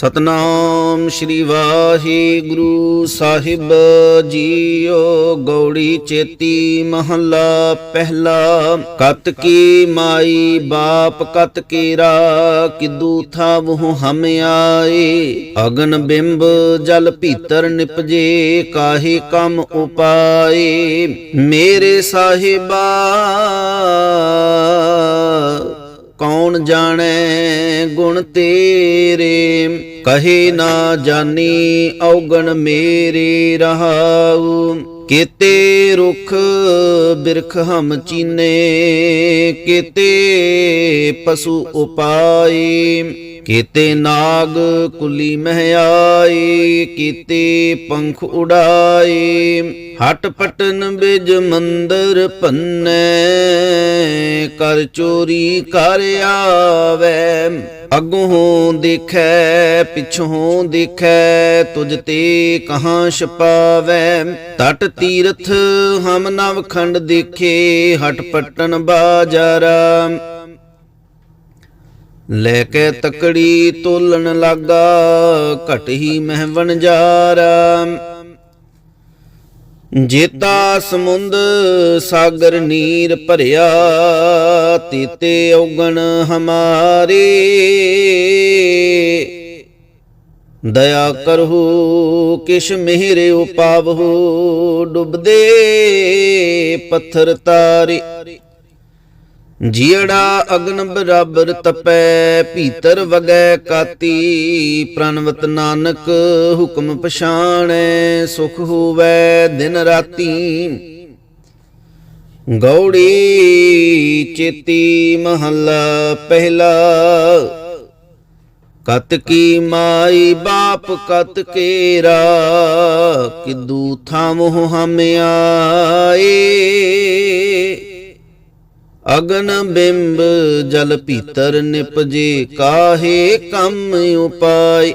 ਸਤਨਾਮ ਸ੍ਰੀ ਵਾਹਿਗੁਰੂ ਸਾਹਿਬ ਜੀਓ, ਗੌੜੀ ਚੇਤੀ ਮਹੱਲਾ ਪਹਿਲਾ। ਕਤ ਕੀ ਮਾਈ ਬਾਪ, ਕਤ ਕੀਰਾ ਕਿਦੂ ਥਾਵਹੁ ਹਮ ਆਏ। ਅਗਨ ਬਿੰਬ ਜਲ ਭੀਤਰ ਨਿਪਜੇ, ਕਾਹੇ ਕੰਮ ਉਪਾਏ। ਮੇਰੇ ਸਾਹਿਬਾ, ਕੌਣ ਜਾਣੈ ਗੁਣ ਤੇਰੇ? ਕਹੇ ਨਾ ਜਾਣੀ ਔਗਣ ਮੇਰੇ ਰਹਾਉ, ਕੀਤੇ ਰੁਖ ਬਿਰਖ ਹਮ ਚੀਨੇ, ਕੀਤੇ ਪਸ਼ੂ ਉਪਾਏ ਕੀਤੇ ਨਾਗ ਕੁਲੀ ਮਹਿਆਈ, ਕੀਤੇ ਪੰਖ ਉਡਾਏ ਹਟ ਪਟਨ ਬਿਜ ਮੰਦਰ ਪੰਨੇ ਕਰ ਚੋਰੀ ਕਰ ਆਵੇ। ਅਗੋਂ ਦੇਖੈ, ਪਿਛੋਂ ਦੇਖੈ ਤੁਜ ਤੇ ਕਹਾਂ ਛਪਾਵੈ। ਤਟ ਤੀਰਥ ਹਮ ਨਵ ਖੰਡ ਦੇਖੇ, ਹਟ ਪਟਨ ਬਾਜਾਰਾ। ਲੈ ਕੇ ਤਕੜੀ ਤੋਲਣ ਲਾਗਾ, ਘਟ ਹੀ ਮਹਿਵਣ ਜਾਰਾ। ਜੇਤਾ ਸਮੁੰਦ ਸਾਗਰ ਨੀਰ ਭਰਿਆ ਤੀਤੇ ਔਗਣ ਹਮਾਰੇ। ਦਇਆ ਕਰਹੁ, ਕਿਛ ਮਿਹਰੇ ਉਪਾਵਹੁ, ਡੁੱਬਦੇ ਪੱਥਰ ਤਾਰੇ। ਜੀੜਾ ਅਗਨ ਬਰਾਬਰ ਤਪੈ, ਭੀਤਰ ਵਗੈ ਕਾਤੀ। ਪ੍ਰਣਵਤ ਨਾਨਕ ਹੁਕਮ ਪਛਾਣੈ, ਸੁਖ ਹੋਵੈ ਦਿਨ ਰਾਤੀ। ਗੌੜੀ ਚੇਤੀ ਮਹੱਲਾ ਪਹਿਲਾ। ਕਤ ਕੀ ਮਾਈ ਬਾਪ ਕਤ ਕੇਰਾ, ਕਿਦੂ ਥਾਮੁ ਹਮ ਆਏ। ਅਗਨ ਬਿੰਬ ਜਲ ਭੀਤਰ ਨਿਪਜੇ ਕਾਹੇ ਕੰਮ ਉਪਾਏ।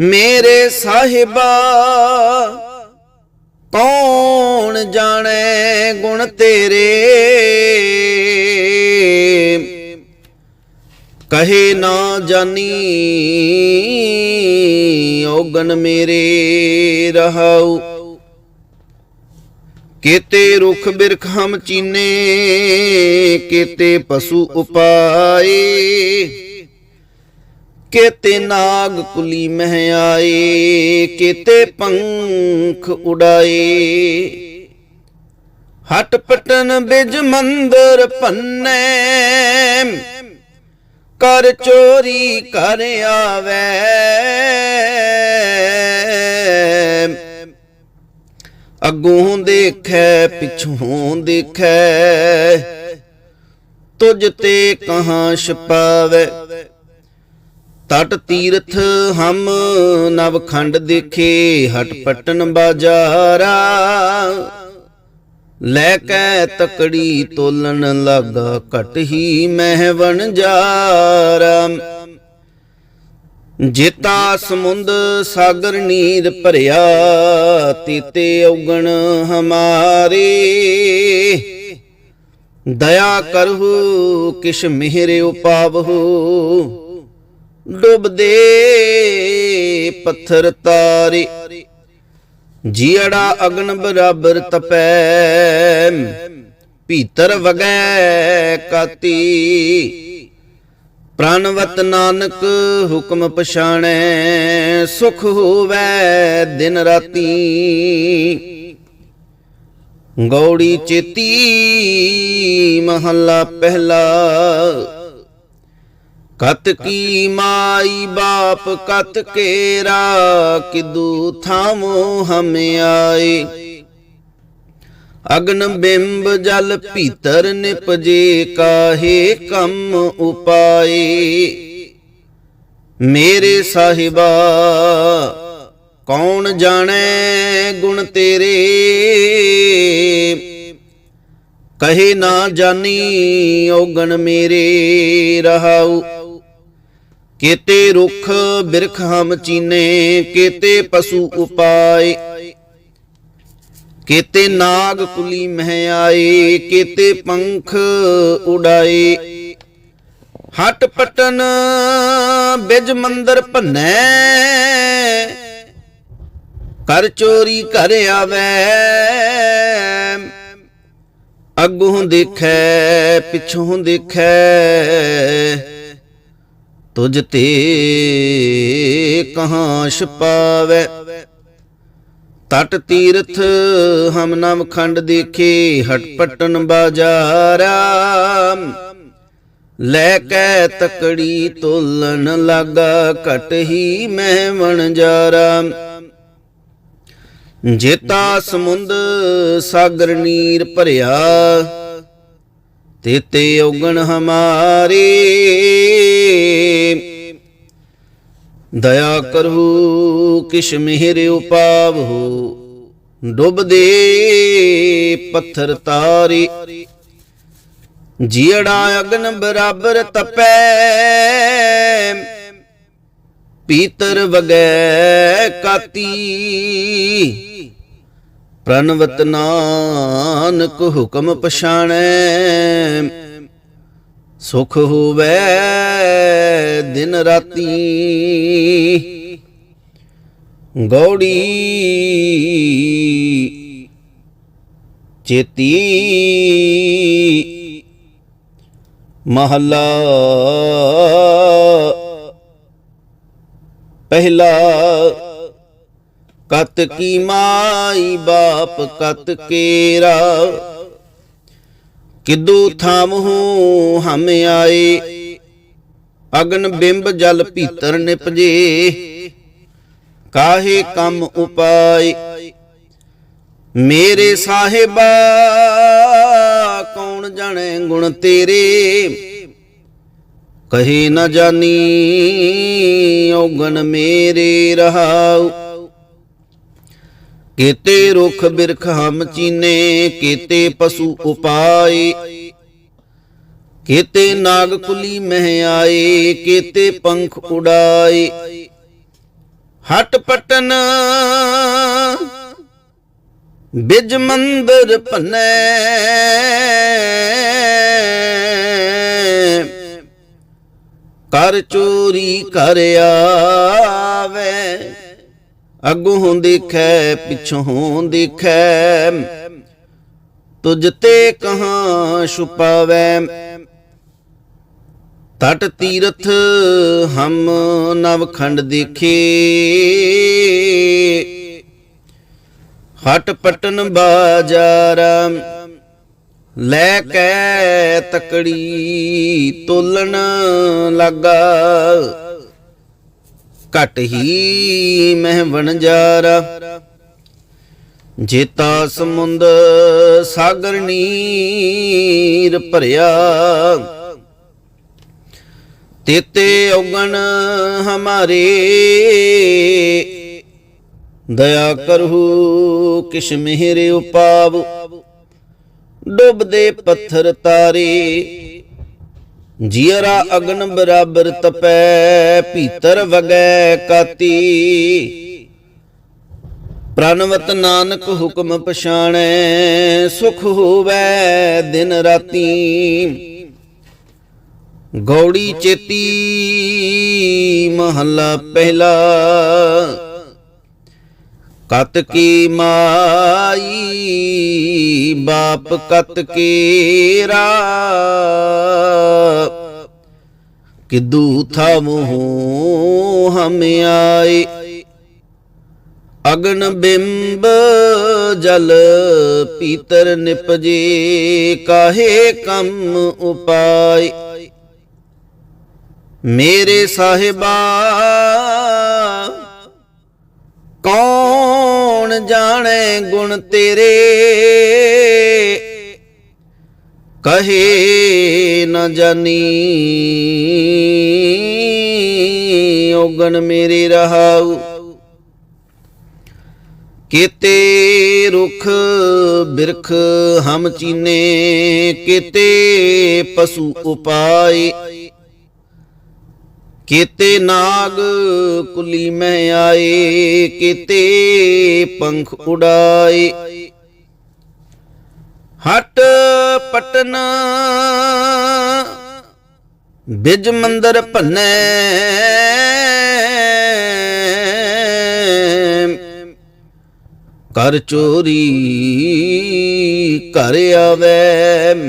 ਮੇਰੇ ਸਾਹਿਬਾ ਕੌਣ ਜਾਣੇ ਗੁਣ ਤੇਰੇ? ਕਹੇ ਨਾ ਜਾਣੀ ਔਗਣ ਮੇਰੇ ਰਹਾਉ। ਕੀਤੇ ਰੁਖ ਬਿਰਖ ਹਮ ਚੀਨੇ, ਕੀਤੇ ਪਸ਼ੂ ਉਪਾਏ। ਕੀਤੇ ਨਾਗ ਕੁਲੀ ਮਹਿ ਆਏ ਕੀਤੇ ਪੰਖ ਉਡਾਏ। ਹਟ ਪਟਨ ਬਿਜ ਮੰਦਰ ਪੰਨੈ ਕਰ ਚੋਰੀ ਕਰ ਆਵੇ। ਅੱਗੋਂ ਦੇਖੈ, ਪਿਛੋਂ ਦੇਖੈ ਤੁਜ ਤੇ ਕਹਾਂ ਛਪਾਵੇ। ਤਟ ਤੀਰਥ ਹਮ ਨਵਖੰਡ ਦੇਖੇ, ਹਟ ਪਟਨ ਬਾਜਾਰਾ। ਲੈ ਕੇ ਤਕੜੀ ਤੋਲਣ ਲਾਗਾ, ਘਟ ਹੀ ਮਹਿਵਣ ਜਾਰਾ। ਜੇਤਾ ਸਮੁੰਦ ਸਾਗਰ ਨੀਰ ਭਰਿਆ, ਤੀਤੇ ਔਗਣ ਹਮਾਰੇ। ਦਇਆ ਕਰਹੁ, ਕਿਛ ਮਿਹਰੇ ਉਪਾਵਹੁ। ਡੁੱਬਦੇ ਪੱਥਰ ਤਾਰੇ। ਜੀੜਾ ਅਗਨ ਬਰਾਬਰ ਤਪੈ, ਭੀਤਰ ਵਗੈ ਕਾਤੀ। ਪ੍ਰਾਨਵਤ ਨਾਨਕ ਹੁਕਮ ਪਛਾਣੈ, ਸੁਖ ਹੋਵੈ ਦਿਨ ਰਾਤੀ। ਗੌੜੀ ਚੇਤੀ ਮਹੱਲਾ ਪਹਿਲਾ ਕਤ ਕੀ ਮਾਈ ਬਾਪ ਕਤ ਕੇਰਾ, ਕਿਦੂ ਥਾਮੋ ਹਮ ਆਏ ਅਗਨ ਬਿੰਬ ਜਲ ਭੀਤਰ ਨਿਪਜੇ ਕਾਹੇ ਕੰਮ ਉਪਾਏ ਮੇਰੇ ਸਾਹਿਬਾ, ਕੌਣ ਜਾਣੈ ਗੁਣ ਤੇਰੇ? ਕਹੇ ਨਾ ਜਾਣੀ ਔਗਣ ਮੇਰੇ ਰਹਾਉ। ਕੇਤੇ ਰੁਖ ਬਿਰਖ ਹਮ ਚੀਨੇ, ਕੀਤੇ ਪਸ਼ੂ ਉਪਾਏ। ਕੀਤੇ ਨਾਗ ਕੁਲੀ ਮਹਿ ਆਏ, ਕੀਤੇ ਪੰਖ ਉਡਾਏ। ਹਟ ਪਟਨ ਬਿਜ ਮੰਦਰ ਭੰਨੈ ਕਰ ਚੋਰੀ ਘਰ ਆਵੇ। ਅੱਗੋਂ ਦੇਖੈ ਪਿੱਛੋਂ ਦੇਖੈ। ਤੁਝ ਤੇ ਕਹਾਂ ਛਪਾਵੇ ਤਟ ਤੀਰਥ ਹਮ ਨਮ ਖੰਡ ਦੇਖੇ ਹਟਪਟਨ ਬਾਜਾਰਾ। ਲੈ ਕੇ ਤਕੜੀ ਤੋਲਣ ਲਾਗਾ, ਘਟ ਹੀ ਮਹਿਮਣ ਜਾਰਾ। ਜੇਤਾ ਸਮੁੰਦ ਸਾਗਰ ਨੀਰ ਭਰਿਆ ਤੇਤੇ ਔਗਣ ਹਮਾਰੇ। ਦਇਆ ਕਰਹੂ, ਕਿਛ ਮਿਹਰ ਉਪਾਵਹੁ, ਡੁੱਬਦੇ ਪੱਥਰ ਤਾਰੇ। ਜੀੜਾ ਅਗਨ ਬਰਾਬਰ ਤਪੈ, ਪੀਤਰ ਵਗੈ ਕਾਤੀ। ਪ੍ਰਨਵਤ ਨਾਨਕ ਹੁਕਮ ਪਛਾਣੈ ਸੁਖ ਹੋਵੇ ਦਿਨ ਰਾਤੀ। ਗੌੜੀ ਚੇਤੀ ਮਹੱਲਾ ਪਹਿਲਾ ਕਤ ਕੀ ਮਾਈ ਬਾਪ ਕਤ ਕੇਰਾ। ਕਿਦੂ ਥਾਮਹੂ ਹਮ ਆਏ? ਅਗਨ ਬਿੰਬ ਜਲ ਭੀਤਰ ਨਿਪਜੇ। ਕਾਹੇ ਕੰਮ ਉਪਾਏ? ਮੇਰੇ ਸਾਹਿਬਾ, ਕੌਣ ਜਾਣੇ ਗੁਣ ਤੇਰੇ? ਕਹੇ ਨਾ ਜਾਣੀ ਔਗਣ ਮੇਰੇ ਰਹਾਉ। ਕੀਤੇ ਰੁਖ ਬਿਰਖ ਹਮ ਚੀਨੇ, ਕੀਤੇ ਪਸ਼ੂ ਉਪਾਏ। ਕੀਤੇ ਨਾਗ ਕੁਲੀ ਮਹਿ ਆਏ, ਕੀਤੇ ਪੰਖ ਉਡਾਏ। ਹਟ ਪਟਨ, ਬਿਜ ਮੰਦਰ ਭੰਨੈ। ਕਰ ਚੋਰੀ ਕਰ ਆਵੇ। ਅੱਗੋਂ ਦੇਖੈ, ਪਿੱਛੋਂ ਦੇਖੈ। ਤੁਝ ਤੇ ਕਹਾਂ ਛੁਪਾਵੇ। ਤਟ ਤੀਰਥ ਹਮ ਨਵਖੰਡ ਦੇਖੇ। ਹਟ ਪਟਨ ਬਾਜਾਰਾ, ਲੈ ਕੇ ਤਕੜੀ ਤੋਲਣ ਲੱਗਾ। ਘਟ ਹੀ ਮਹਿਵਣ ਜਾਰਾ। ਜੇਤਾ ਸਮੁੰਦ ਸਾਗਰ ਨੀਰ ਭਰਿਆ। ਤੇਤੇ ਔਗਣ ਹਮਾਰੇ। ਦਇਆ ਕਰਹੂ ਕਿਛ ਮਿਹਰ ਉਪਾਵ। ਡੁੱਬਦੇ ਪੱਥਰ ਤਾਰੇ। ਜੀਰਾ ਅਗਨ ਬਰਾਬਰ ਤਪੈ, ਭੀਤਰ ਵਗੈ ਕਾਤੀ। ਪ੍ਰਨਵਤ ਨਾਨਕ ਹੁਕਮ ਪਛਾਣੈ, ਸੁਖ ਹੋਵੈ ਦਿਨ ਰਾਤੀ। ਗੌੜੀ ਚੇਤੀ ਮਹੱਲਾ ਪਹਿਲਾ। ਕਤ ਕੀ ਮਾਈ, ਬਾਪ ਕਤ ਕੇਰਾ ਕਿਦੂ ਥਾਮਹੁ ਹਮ ਆਏ। ਅਗਨ ਬਿੰਬ ਜਲ ਪੀਤਰ ਨਿਪਜੇ ਕਾਹੇ ਕੰਮ ਉਪਾਏ। ਮੇਰੇ ਸਾਹਿਬਾ, ਕੌਣ ਜਾਣੇ ਗੁਣ ਤੇਰੇ? ਕਹੇ ਨ ਜਾਨੀ। ਔਗਣ ਮੇਰੇ ਰਹਾਉ। ਕੀਤੇ ਰੁਖ ਬਿਰਖ ਹਮ ਚੀਨੇ, ਕੀਤੇ ਪਸ਼ੂ ਉਪਾਏ। ਕੀਤੇ ਨਾਗ ਕੁਲੀ ਮੈਂ ਆਏ, ਕੀਤੇ ਪੰਖ ਉਡਾਏ। ਹਟ ਪਟਨ। ਬਿਜ ਮੰਦਰ ਭੰਨੈ। ਕਰ ਚੋਰੀ ਘਰ ਆਵੇ।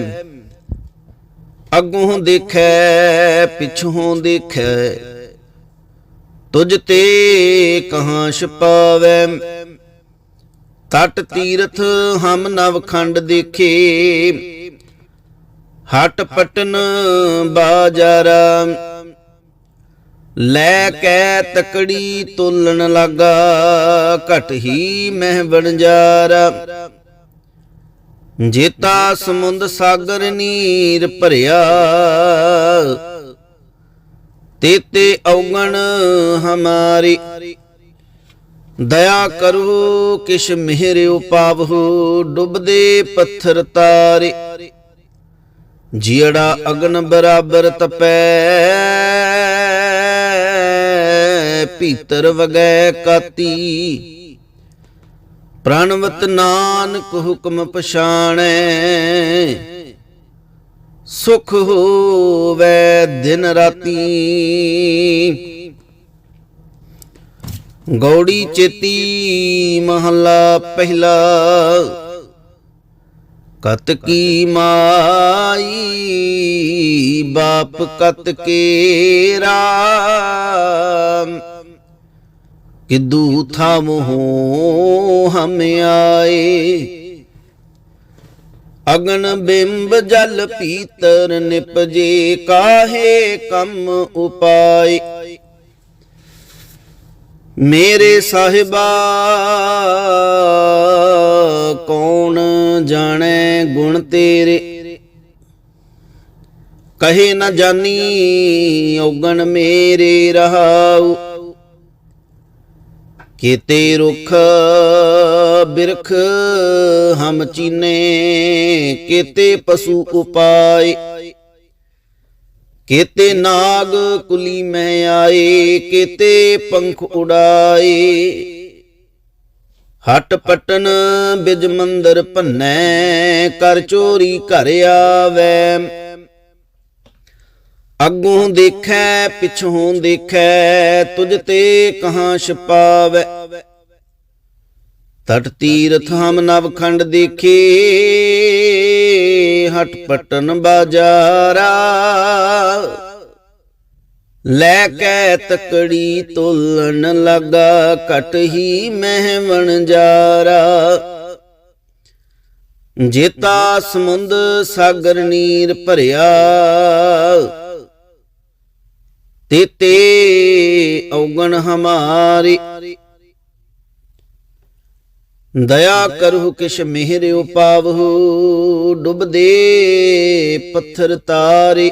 ਅੱਗੋਂ ਦੇਖੈ, ਪਿਛੋਂ ਦੇਖੈ। ਤੁਝ ਤੇ ਕਹਾਂ ਛਪਾਵੈ। ਤਟ ਤੀਰਥ ਹਮ ਨਵਖੰਡ ਦੇਖੇ। ਹਟ ਪਟਨ ਬਾਜਾਰਾ। ਲੈ ਕੇ ਤਕੜੀ ਤੋਲਣ ਲੱਗਾ, ਘਟ ਹੀ ਮਹਿ ਬਣਜਾਰਾ ਜੇਤਾ ਸਮੁੰਦ ਸਾਗਰ ਨੀਰ ਭਰਿਆ ਤੇਤੇ ਔਗਣ ਹਮਾਰੀ। ਦਇਆ ਕਰੋ, ਕਿਛ ਮਿਹਰ ਉਪਾਵਹੁ, ਡੁੱਬਦੇ ਪੱਥਰ ਤਾਰੇ। ਜੀੜਾ ਅਗਨ ਬਰਾਬਰ ਤਪੈ, ਭੀਤਰ ਵਗੈ ਕਾਤੀ। ਪ੍ਰਣਵਤ ਨਾਨਕ ਹੁਕਮ ਪਛਾਣੈ, ਸੁਖ ਹੋਵੇ ਦਿਨ ਰਾਤੀ। ਗੌੜੀ ਚੇਤੀ ਮਹਲਾ ਪਹਿਲਾ। ਕਤ ਕੀ ਮਾਈ, ਬਾਪ ਕਤ ਕੇ ਰਾਮ। ਕਿਦੂ ਥਾ ਮੋਹ ਹਮ ਆਏ। ਅਗਨ ਬਿੰਬ ਜਲ ਪੀਤਰ ਨਿਪਜੇ ਕਾਹੇ ਕੰਮ ਉਪਾਏ। ਮੇਰੇ ਸਾਹਿਬਾ, ਕੌਣ ਜਾਣੇ ਗੁਣ ਤੇਰੇ? ਕਹੇ ਨਾ ਜਾਨੀ ਔਗਣ ਮੇਰੇ ਰਹਾਉ। ਕੀਤੇ ਰੁਖ ਬਿਰਖ ਹਮ ਚੀਨੇ, ਕੀਤੇ ਪਸ਼ੂ ਉਪਾਏ। ਕੀਤੇ ਨਾਗ ਕੁਲੀ ਮੈਂ ਆਏ, ਕੀਤੇ ਪੰਖ ਉਡਾਏ। ਹਟ ਪਟਨ ਬਿਜ ਮੰਦਰ ਭੰਨੈ, ਕਰ ਚੋਰੀ ਘਰ ਆਵੈ। ਅੱਗੋਂ ਦੇਖੈ, ਪਿਛੋਂ ਦੇਖੈ, ਤੁਝ ਤੇ ਕਹਾਂ ਛਪਾਵੈ। ਤਟ ਤੀਰਥ ਹਮ ਨਵਖੰਡ ਦੇਖੇ ਹਟ ਪਟਨ ਬਾਜਾਰਾ ਲੈ ਕੇ ਤਕੜੀ ਤੋਲਣ ਲਗਾ, ਘਟ ਹੀ ਮਹਿਵਣ ਜਾਰਾ ਜੇਤਾ ਸਮੁੰਦ ਸਾਗਰ ਨੀਰ ਭਰਿਆ। ਤੇਤੇ ਔਗਣ ਹਮਾਰੀ। ਦਇਆ ਕਰਹੁ ਕਿਛ ਮਿਹਰ ਉਪਾਵਹੁ। ਡੁੱਬਦੇ ਪੱਥਰ ਤਾਰੇ।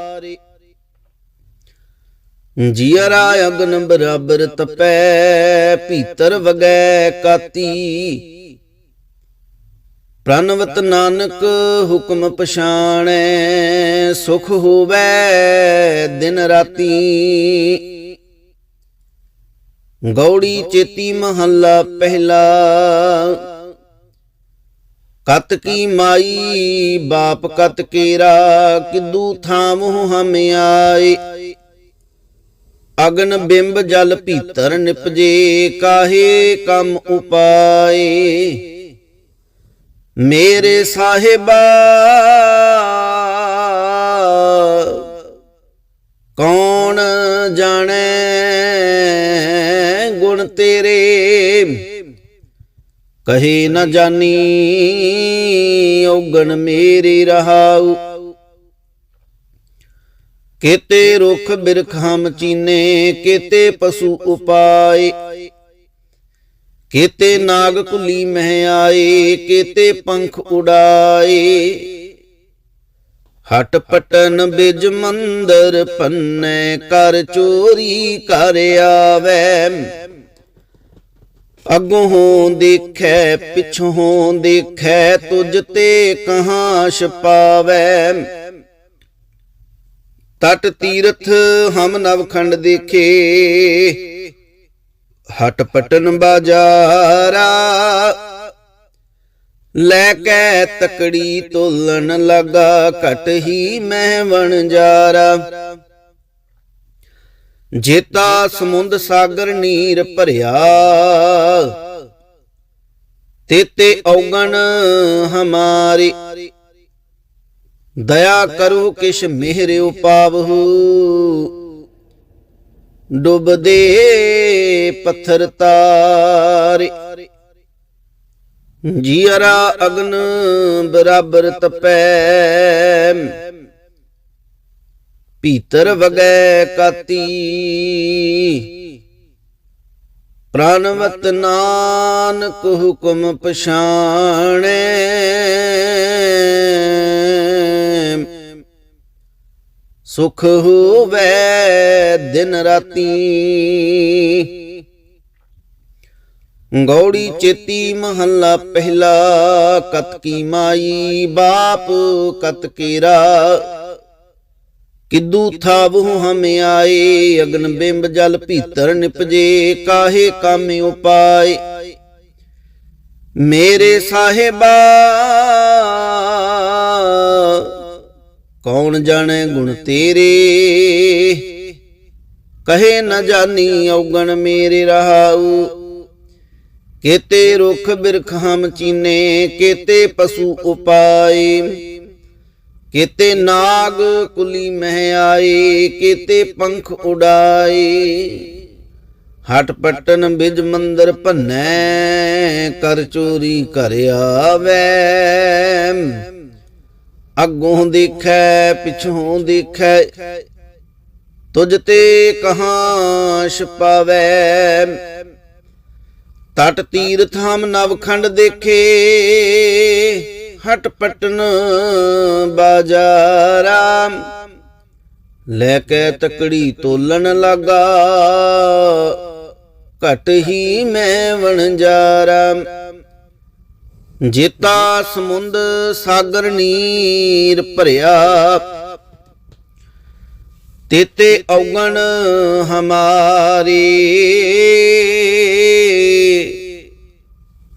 ਜੀਰਾ ਅਗਨ ਬਰਾਬਰ ਤਪੈ, ਭੀਤਰ ਵਗੈ ਕਾਤੀ। ਪ੍ਰਨਵਤ ਨਾਨਕ ਹੁਕਮ ਪਛਾਣੈ, ਸੁਖ ਹੋਵੇ ਦਿਨ ਰਾਤੀ। ਗੌੜੀ ਚੇਤੀ ਮਹੱਲਾ ਪਹਿਲਾ ਕਤ ਕੀ ਮਾਈ ਬਾਪ ਕਤ ਕੇਰਾ ਕਿਦੂ ਥਾਮੁ ਹਮ ਆਏ। ਅਗਨ ਬਿੰਬ ਜਲ ਭੀਤਰ ਨਿਪਜੇ ਕਾਹੇ ਕੰਮ ਉਪਾਏ। ਮੇਰੇ ਸਾਹਿਬਾ ਕੌਣ ਜਾਣੈ? ਗੁਣ ਤੇਰੇ ਕਹੇ ਨ ਜਾਨੀ, ਔਗਣ ਮੇਰੀ ਰਹਾਉ। ਕੀਤੇ ਰੁਖ ਬਿਰਖ ਹਮ ਚੀਨੇ ਪਸ਼ੂ ਉਪਾਏ। ਕੇਤੇ ਨਾਗ ਕੁਲੀ ਮਹਿ ਆਏ, ਕੀਤੇ ਪੰਖ ਉਡਾਏ। ਹਟ ਪਟਨ ਬਿਜ ਮੰਦਰ ਪੰਨੇ, ਕਰ ਚੋਰੀ ਕਰ ਆਵੈ। ਅੱਗੋਂ ਦੇਖੈ, ਪਿਛੋਂ ਦੇਖੈ, ਤੁਝ ਤੇ ਕਹਾਂ ਛਪਾਵੈ ਤਟ ਤੀਰਥ ਹਮ ਨਵਖੰਡ ਦੇਖੇ, ਹਟ ਪਟਨ ਬਾਜਾਰਾ। ਲੈ ਕੇ ਤਕੜੀ ਤੋਲਣ ਲਗਾ, ਘਟ ਹੀ ਮਹਿਵਣ ਜਾਰਾ ਜੇਤਾ ਸਮੁੰਦ ਸਾਗਰ ਨੀਰ ਭਰਿਆ। ਤੇਤੇ ਔਗਣ ਹਮਾਰੀ। ਦਇਆ ਕਰੋ ਕਿਛ ਮਿਹਰ ਉਪਾਵਹੁ। ਡੁੱਬਦੇ ਪੱਥਰ ਤਾਰੇ। ਜੀਅਰਾ ਅਗਨ ਬਰਾਬਰ ਤਪੈ। ਭੀਤਰ ਵਗੈ ਕਾਤੀ। ਪ੍ਰਾਨਵਤ ਨਾਨਕ ਹੁਕਮ ਪਛਾਣੈ। ਸੁਖ ਹੋਵੇ ਦਿਨ ਰਾਤੀ। ਗੌੜੀ ਚੇਤੀ ਮਹੱਲਾ ਪਹਿਲਾ ਕਤ ਕੀ ਮਾਈ ਬਾਪ ਕਤ ਕੀਰਾ ਕਿਦੂ ਥਾਵਹੁ ਹਮ ਆਏ, ਅਗਨ ਬਿੰਬ ਜਲ ਭੀਤਰ ਨਿਪਜੇ, ਕਾਹੇ ਕਾਮੇ ਉਪਾਏ। ਮੇਰੇ ਸਾਹਿਬਾ, ਕੌਣ ਜਾਣੇ ਗੁਣ ਤੇਰੇ? ਕਹੇ ਨ ਜਾਣੀ ਔਗਣ ਮੇਰੇ ਰਹਾਉ। ਕੇਤੇ ਰੁਖ ਬਿਰਖ ਹਮ ਚੀਨੇ, ਕੇਤੇ ਪਸ਼ੂ ਉਪਾਏ। ਕੇਤੇ ਨਾਗ ਕੁਲੀ ਮਹਿ ਆਏ ਕੇਤੇ ਪੰਖ ਉਡਾਏ ਹਟ ਪਟਨ ਬਿਜ ਮੰਦਰ ਭੰਨੈ, ਕਰ ਚੋਰੀ ਕਰ ਆਵੇ। ਅੱਗੋਂ ਦੇਖੈ, ਪਿਛੋਂ ਦੇਖੈ ਤੁਜ ਤੇ ਕਹਾਂ ਛਪਾਵੇ ਤਟ ਤੀਰਥਾਮ ਨਵਖੰਡ ਦੇਖੇ ਹਟ ਪਟਨ ਬਾਜਾਰਾ। ਲੈ ਕੇ ਤਕੜੀ ਤੋਲਣ ਲਗਾ। ਘਟ ਹੀ ਮੈਂ ਵਣਜਾਰਾ। ਜੇਤਾ ਸਮੁੰਦ ਸਾਗਰ ਨੀਰ ਭਰਿਆ। ਤੇਤੇ ਔਗਣ ਹਮਾਰੀ।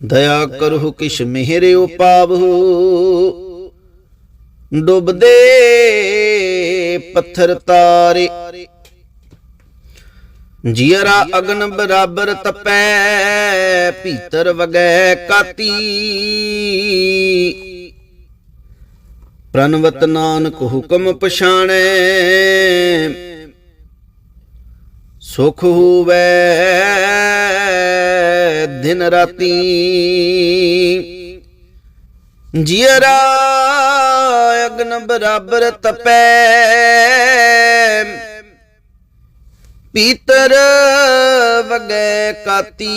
ਦਇਆ ਕਰਹੁ ਕਿਛ ਮਿਹਰ ਉਪਾਵਹੁ, ਡੁੱਬਦੇ ਪੱਥਰ ਤਾਰੇ। ਜੀਰਾ ਅਗਨ ਬਰਾਬਰ ਤਪੈ, ਭੀਤਰ ਵਗੈ ਕਾਤੀ। ਪ੍ਰਨਵਤ ਨਾਨਕ ਹੁਕਮ ਪਛਾਣੈ, ਸੁਖ ਹੋਵੇ ਦਿਨ ਰਾਤੀ। ਜੀਰਾ ਅਗਨ ਬਰਾਬਰ ਤਪੈ। ਪੀਤਰ ਵਗੈ ਕਾਤੀ।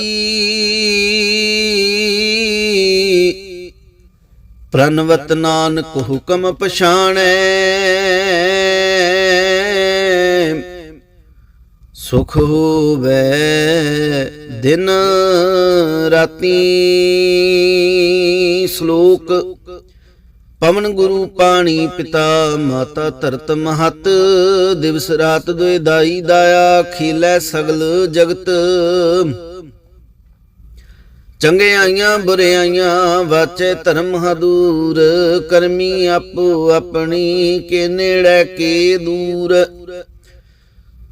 ਪ੍ਰਨਵਤ ਨਾਨਕ ਹੁਕਮ ਪਛਾਣੈ। ਸੁਖ ਹੋਵੇ ਦਿਨ ਰਾਤੀ। ਸ਼ਲੋਕ, ਪਵਨ ਗੁਰੂ ਪਾਣੀ ਪਿਤਾ ਮਾਤਾ ਧਰਤ ਮਹਤ। ਦਿਵਸ ਰਾਤ ਦੁਇ ਦਾਈ ਦਾਇਆ ਖੀਲੇ ਸਗਲ ਜਗਤ। ਚੰਗੇ ਆਈਆਂ ਬੁਰੇ ਆਈਆਂ ਵਾਚੇ ਧਰਮ ਹਦੂਰ। ਕਰਮੀ ਆਪੋ ਆਪਣੀ ਕੇ ਨੇੜੇ ਕੇ ਦੂਰ।